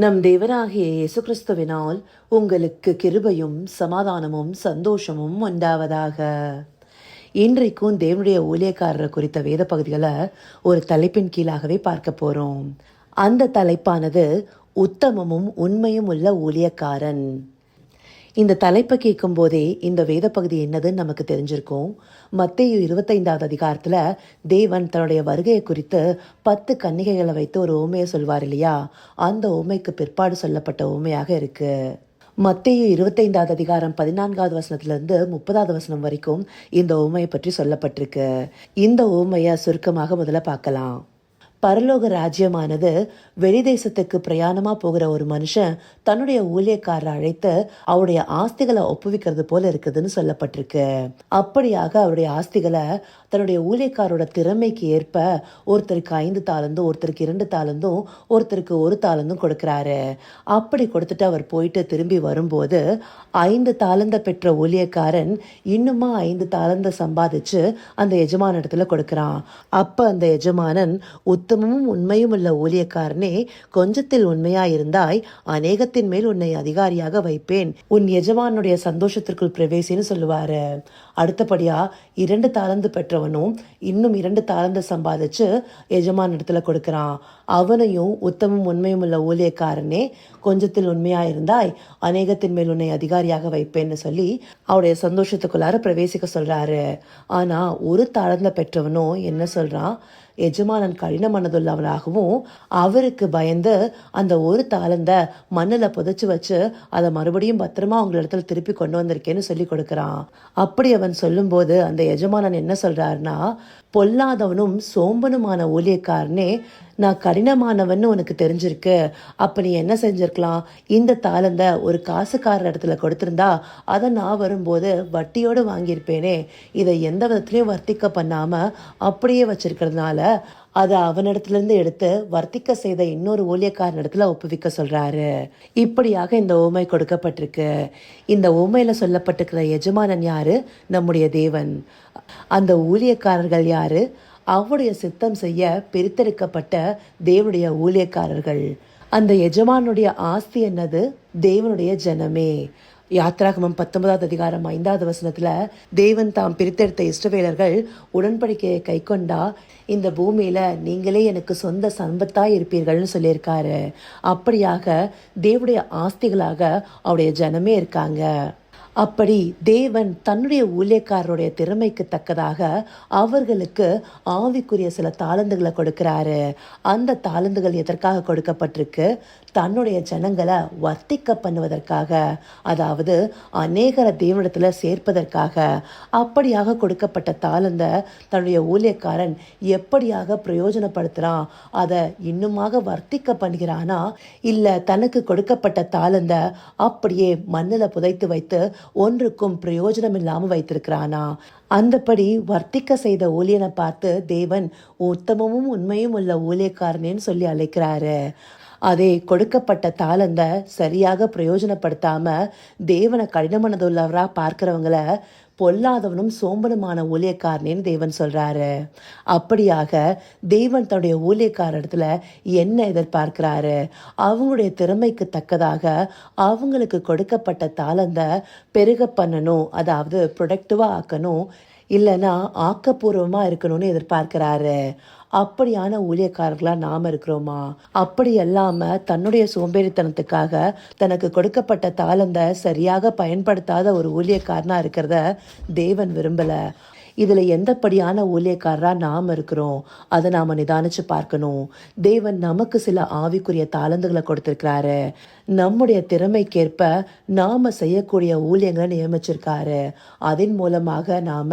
நம் தேவராகிய இயேசு கிறிஸ்துவினால் உங்களுக்கு கிருபையும் சமாதானமும் சந்தோஷமும் உண்டாவதாக. இன்றைக்கும் தேவனுடைய ஊழியக்காரர் குறித்த வேத பகுதிகளை ஒரு தலைப்பின் கீழாகவே பார்க்க போறோம். அந்த தலைப்பானது உத்தமமும் உண்மையும் உள்ள ஊழியக்காரன். இந்த தலைப்பை கேட்கும் போதே இந்த வேத பகுதி என்னதுன்னு நமக்கு தெரிஞ்சிருக்கும். மத்தேயு இருபத்தைந்தாவது அதிகாரத்தில் தேவன் தன்னுடைய வருகையை குறித்து பத்து கன்னிகைகளை வைத்து ஒரு ஓமையை சொல்வார் இல்லையா? அந்த ஓமைக்கு பிற்பாடு சொல்லப்பட்ட ஓமையாக இருக்கு. மத்தேயு இருபத்தைந்தாவது அதிகாரம் பதினான்காவது வசனத்திலிருந்து முப்பதாவது வசனம் வரைக்கும் இந்த ஓமையை பற்றி சொல்லப்பட்டிருக்கு. இந்த ஓமையை சுருக்கமாக முதல்ல பார்க்கலாம். பரலோக ராஜ்யமானது வெளிதேசத்துக்கு பிரயாணமா போகிற ஒரு மனுஷன் தன்னுடைய ஊழியக்காரரை அழைத்து அவருடைய ஆஸ்திகளை ஒப்புவிக்கிறது போல இருக்குதுன்னு சொல்லப்பட்டிருக்கு. அப்படியாக அவருடைய ஆஸ்திகளை தன்னுடைய ஊழியக்காரோட திறமைக்கு ஏற்ப ஒருத்தருக்கு ஐந்து தாளந்தும் ஒருத்தருக்கு இரண்டு தாளந்தும் ஒருத்தருக்கு ஒரு தாளந்தும் கொடுக்குறாரு. அப்படி கொடுத்துட்டு அவர் போயிட்டு திரும்பி வரும்போது ஐந்து தாளந்த பெற்ற ஊழியக்காரன் இன்னுமா ஐந்து தாளந்த சம்பாதிச்சு அந்த எஜமான இடத்துல கொடுக்குறான். அப்ப அந்த எஜமானன் உத்தமமும் உண்மையும் உள்ள ஊழியக்காரனே கொஞ்சத்தில் உண்மையாயிருந்தாய் அநேகத்தின் மேல் உன்னை அதிகாரியாக வைப்பேன். உன் எஜமானுடைய சந்தோஷத்திற்குள் பிரவேசின்னு சொல்லுவாரு. அடுத்தபடியா இரண்டு தாளந்து பெற்றவனும் இன்னும் இரண்டு தாளந்து சம்பாதிச்சு எஜமான் இடத்துல கொடுக்குறான். அவனையும் உத்தமம் உண்மையும் உள்ள ஊழியக்காரனே கொஞ்சத்தில் உண்மையாயிருந்தாய் அநேகத்தின் மேல் உன்னை அதிகாரியாக வைப்பேன்னு சொல்லி அவருடைய சந்தோஷத்துக்குள்ளார பிரவேசிக்க சொல்றாரு. ஆனா ஒரு தாளந்த பெற்றவனும் என்ன சொல்றான்? எஜமானன் கடின மனதுள்ளவனாகவும் அவருக்கு பயந்து அந்த ஒரு தாளந்த மண்ணில் புதைச்சி வச்சு அதை மறுபடியும் பத்திரமா அவங்க இடத்துல திருப்பி கொண்டு வந்திருக்கேன்னு சொல்லி கொடுக்குறான். அப்படி அவன் சொல்லும்போது அந்த எஜமானன் என்ன சொல்றாருன்னா பொல்லாதவனும் சோம்பனுமான ஊழியக்காரனே நான் கடினமானவன்னு உனக்கு தெரிஞ்சிருக்கு. அப்போ நீ என்ன செஞ்சிருக்கலாம்? இந்த தாளந்த ஒரு காசுக்காரர் இடத்துல கொடுத்துருந்தா அதை நான் வரும்போது வட்டியோடு வாங்கியிருப்பேனே. இதை எந்த விதத்திலையும் வர்த்திக்க பண்ணாமல் அப்படியே வச்சிருக்கிறதுனால அதை அவனிடத்துல இருந்து எடுத்து வர்த்திக்க செய்த இன்னொரு ஊழியக்காரன் இடத்துல ஒப்புவிக்க சொல்றாரு. இப்படியாக இந்த ஓமை கொடுக்கப்பட்டிருக்கு. இந்த ஓமையில சொல்லப்பட்டிருக்கிற எஜமானன் யாரு? நம்முடைய தேவன். அந்த ஊழியக்காரர்கள் யாரு? அவருடைய சித்தம் செய்ய பிரித்தெடுக்கப்பட்ட தேவனுடைய ஊழியக்காரர்கள். அந்த எஜமானுடைய ஆஸ்தி என்னது? தேவனுடைய ஜனமே. யாத்ராகமம் பத்தொன்பதாவது அதிகாரம் ஐந்தாவது வசனத்தில் தேவன் தாம் பிரித்தெடுத்த இஷ்டவேலர்கள் உடன்படிக்கையை கைக்கொண்டா இந்த பூமியில் நீங்களே எனக்கு சொந்த சம்பத்தாக இருப்பீர்கள்னு சொல்லியிருக்காரு. அப்படியாக தேவடைய ஆஸ்திகளாக அவருடைய ஜனமே இருக்காங்க. அப்படி தேவன் தன்னுடைய ஊழியக்காரருடைய திறமைக்கு தக்கதாக அவர்களுக்கு ஆவிக்குரிய சில தாளந்துகளை கொடுக்கிறாரு. அந்த தாளந்துகள் எதற்காக கொடுக்கப்பட்டிருக்கு? தன்னுடைய ஜனங்களை வர்த்திக்க பண்ணுவதற்காக அதாவது அநேகரை தேவனிடத்துல சேர்ப்பதற்காக. அப்படியாக கொடுக்கப்பட்ட தாளந்த தன்னுடைய ஊழியக்காரன் எப்படியாக பிரயோஜனப்படுத்துகிறான் அதை இன்னுமாக வர்த்திக்க பண்ணுகிறானா? இல்லை தனக்கு கொடுக்கப்பட்ட தாளந்த அப்படியே மண்ணில் புதைத்து வைத்து ஒன்றுக்கும் பிரயோஜனம் இல்லாமல் வைத்திருக்கிறானா? அந்தபடி வர்த்திக்க செய்த ஊழியனை பார்த்து தேவன் உத்தமமும் உண்மையும் உள்ள ஊழியக்காரனேன்னு சொல்லி அழைக்கிறாரு. அதே கொடுக்கப்பட்ட தாளந்த சரியாக பிரயோஜனப்படுத்தாம தேவனை கடினமானதுள்ளவராக பார்க்குறவங்கள பொல்லாதவனும் சோம்பனுமான ஊழியக்காரனேன்னு தேவன் சொல்கிறாரு அப்படியாக தேவன் தன்னுடைய ஊழியக்கார இடத்துல என்ன எதிர்பார்க்கிறாரு? அவங்களுடைய திறமைக்கு தக்கதாக அவங்களுக்கு கொடுக்கப்பட்ட தாளந்த பெருக பண்ணணும் அதாவது ப்ரொடக்டிவாக ஆக்கணும் இல்லைன்னா ஆக்கப்பூர்வமாக இருக்கணும்னு எதிர்பார்க்கிறாரு. அப்படியான ஊழியக்காரர்களா நாம இருக்கிறோமா? அப்படி அல்லாம தன்னுடைய சோம்பேறித்தனத்துக்காக தனக்கு கொடுக்கப்பட்ட தாளந்த சரியாக பயன்படுத்தாத ஒரு ஊழியக்காரனா இருக்கிறத தேவன் விரும்பல. இதில் எந்தப்படியான ஊழியக்காரராக நாம் இருக்கிறோம்? அதை நாம் நிதானித்து பார்க்கணும். தேவன் நமக்கு சில ஆவிக்குரிய தாளந்துகளை கொடுத்துருக்கிறாரு. நம்முடைய திறமைக்கேற்ப நாம செய்யக்கூடிய ஊழியங்களை நியமிச்சிருக்காரு. அதன் மூலமாக நாம்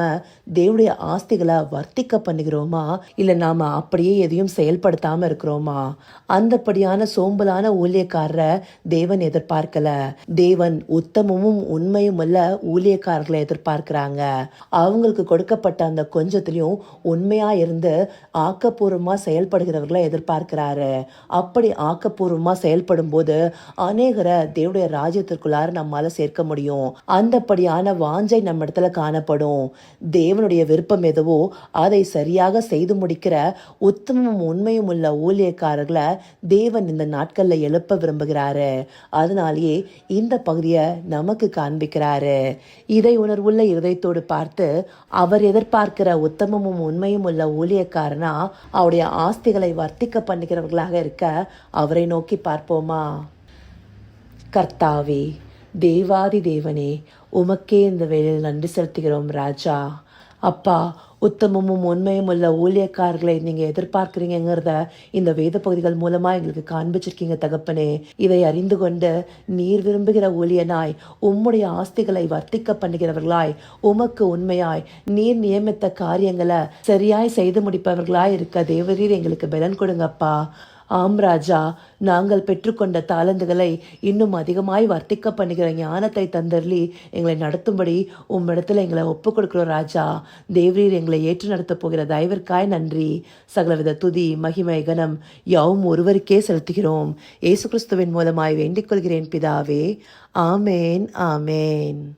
தேவனுடைய ஆஸ்திகளை வர்த்திக்க பண்ணுகிறோமா? இல்லை நாம் அப்படியே எதையும் செயல்படுத்தாமல் இருக்கிறோமா? அந்தப்படியான சோம்பலான ஊழியக்காரரை தேவன் எதிர்பார்க்கல. தேவன் உத்தமமும் உண்மையும் உள்ள ஊழியக்காரர்களை எதிர்பார்க்கிறாங்க. அவங்களுக்கு கொடுக்க கொடுக்கப்பட்ட அந்த கொஞ்சத்திலையும் உண்மையா இருந்து ஆக்கப்பூர்வமாக செயல்படுகிறவர்களை எதிர்பார்க்கிறாரு. அப்படி ஆக்கப்பூர்வமாக செயல்படும் போது அநேகரை தேவடைய ராஜ்யத்திற்குள்ளார நம்மால் சேர்க்க முடியும். அந்தப்படியான வாஞ்சை நம்ம இடத்துல காணப்படும். தேவனுடைய விருப்பம் எதுவோ அதை சரியாக செய்து முடிக்கிற உத்தமமும் உண்மையும் உள்ள ஊழியக்காரர்களை தேவன் இந்த நாட்களில் எழுப்ப விரும்புகிறாரு. அதனாலேயே இந்த பகுதியை நமக்கு காண்பிக்கிறாரு. இதை உணர்வுள்ள இருதயத்தோடு பார்த்து அவர் அவர் எதிர்பார்க்கிற உத்தமமும் உண்மையும் உள்ள ஊழியக்காரனா அவருடைய ஆஸ்திகளை வர்த்திக்க பண்ணுகிறவர்களாக இருக்க அவரை நோக்கி பார்ப்போமா? கர்த்தாவே தேவாதி தேவனே உமக்கே இந்த வேளையில் நன்றி செலுத்துகிறோம் ராஜா. அப்பா உத்தமமும் உண்மையும் உள்ள ஊழியக்காரர்களை நீங்கள் எதிர்பார்க்குறீங்கிறத இந்த வேத பகுதிகள் மூலமா எங்களுக்கு காண்பிச்சிருக்கீங்க தகப்பனே. இதை அறிந்து கொண்டு நீர் விரும்புகிற ஊழியனாய் உம்முடைய ஆஸ்திகளை வர்த்திக்க பண்ணுகிறவர்களாய் உமக்கு உண்மையாய் நீர் நியமித்த காரியங்களை சரியாய் செய்து முடிப்பவர்களாய் இருக்க தேவரீர் எங்களுக்கு பலன் கொடுங்கப்பா. ஆம் ராஜா நாங்கள் பெற்றுக்கொண்ட தாளந்துகளை இன்னும் அதிகமாய் வர்த்திக்க பண்ணுகிற ஞானத்தை தந்தர்லி எங்களை நடத்தும்படி உம்மிடத்தில் எங்களை ஒப்புக் கொடுக்கிறோம் ராஜா. தேவரீர் எங்களை ஏற்று நடத்தப் போகிற தயவிற்காய் நன்றி. சகலவித துதி மகிமை கனம் யாவும் ஒருவருக்கே செலுத்துகிறோம். இயேசு கிறிஸ்துவின் மூலமாய் வேண்டிக் கொள்கிறேன் பிதாவே. ஆமேன் ஆமேன்.